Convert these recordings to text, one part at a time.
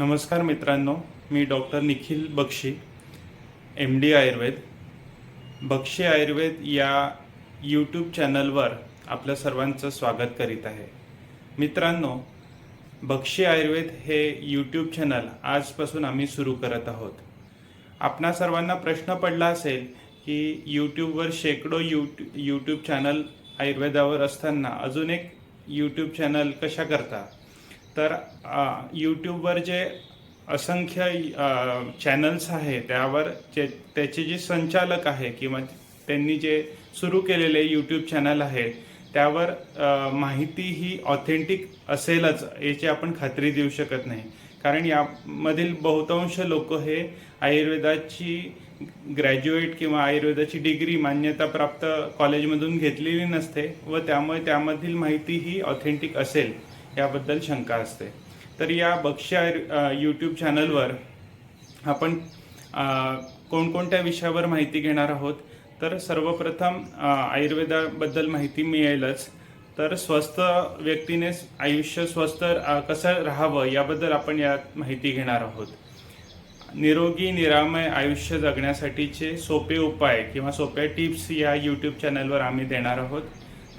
नमस्कार मित्रांनो मी doctor Nikhil Bakshi M D Ayurveda. Bakshi Ayurveda या यूट्यूब चॅनलवर आपलं सर्वांचं स्वागत करीत आहे. मित्रांनो बक्षी आयुर्वेद हे यूट्यूब चॅनल आजपासून आम्ही सुरू करत आहोत. आपणा सर्वांना प्रश्न पडला असेल की यूट्यूबवर शेकडो यूट्यू यूट्यूब चॅनल आयुर्वेदावर असताना अजून एक यूट्यूब चॅनल कशा करता? तर यूट्यूबवर जे असंख्य चॅनल्स आहे त्यावर जे त्याचे जे संचालक आहे किंवा त्यांनी जे सुरू केलेले यूट्यूब चॅनल आहे त्यावर माहिती ही ऑथेंटिक असेलच याची आपण खात्री देऊ शकत नाही. कारण यामधील बहुतांश लोक हे आयुर्वेदाची ग्रॅज्युएट किंवा आयुर्वेदाची डिग्री मान्यताप्राप्त कॉलेजमधून घेतलेली नसते व त्यामुळे त्यामधील माहिती ही ऑथेंटिक असेल. याबद्दल शंका असते. तर या बक्षी यूट्यूब चॅनलवर आपण कोणकोणत्या विषयावर माहिती घेणार आहोत? तर सर्वप्रथम आयुर्वेदाबद्दल माहिती मिळेलच. तर स्वस्थ व्यक्तीने आयुष्य स्वस्थ कसं राहावं याबद्दल आपण यात माहिती घेणार आहोत. निरोगी निरामय आयुष्य जगण्यासाठीचे सोपे उपाय किंवा सोप्या टिप्स या यूट्यूब चॅनलवर आम्ही देणार आहोत.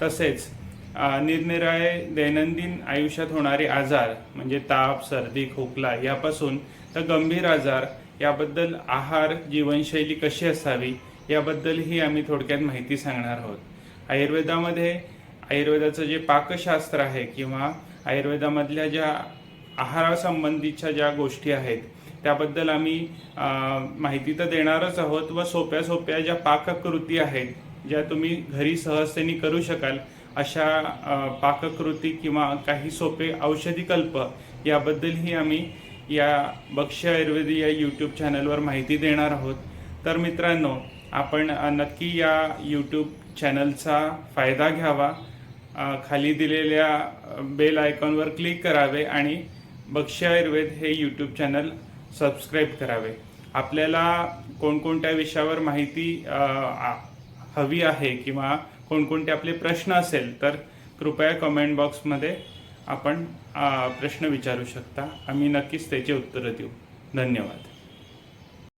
तसेच निरनिराळे दैनंदिन आयुष्यात होणारे आजार म्हणजे ताप सर्दी खोकला यापासून तर गंभीर आजार याबद्दल आहार जीवनशैली कशी असावी याबद्दलही आम्ही थोडक्यात माहिती सांगणार आहोत. आयुर्वेदामध्ये आयुर्वेदाचं जे पाकशास्त्र आहे किंवा आयुर्वेदामधल्या ज्या आहारासंबंधीच्या ज्या गोष्टी आहेत त्याबद्दल आम्ही माहिती तर देणारच आहोत व सोप्या सोप्या ज्या पाककृती आहेत ज्या तुम्ही घरी सहजतेने करू शकाल अशा पाककृती किंवा काही सोपे औषधी कल्प याबद्दलही आम्ही या बक्ष आयुर्वेदी या यूट्यूब चॅनलवर माहिती देणार आहोत. तर मित्रांनो आपण नक्की या यूट्यूब चॅनलचा फायदा घ्यावा. खाली दिलेल्या बेल आयकॉनवर क्लिक करावे आणि बक्षी आयुर्वेद हे यूट्यूब चॅनल सबस्क्राईब करावे. आपल्याला कोणकोणत्या विषयावर माहिती हवी आहे किंवा कोणकोणते आपले प्रश्न असेल तर कृपया कमेंट बॉक्समध्ये आपण प्रश्न विचारू शकता. आम्ही नक्कीच त्याची उत्तरं देऊ. धन्यवाद.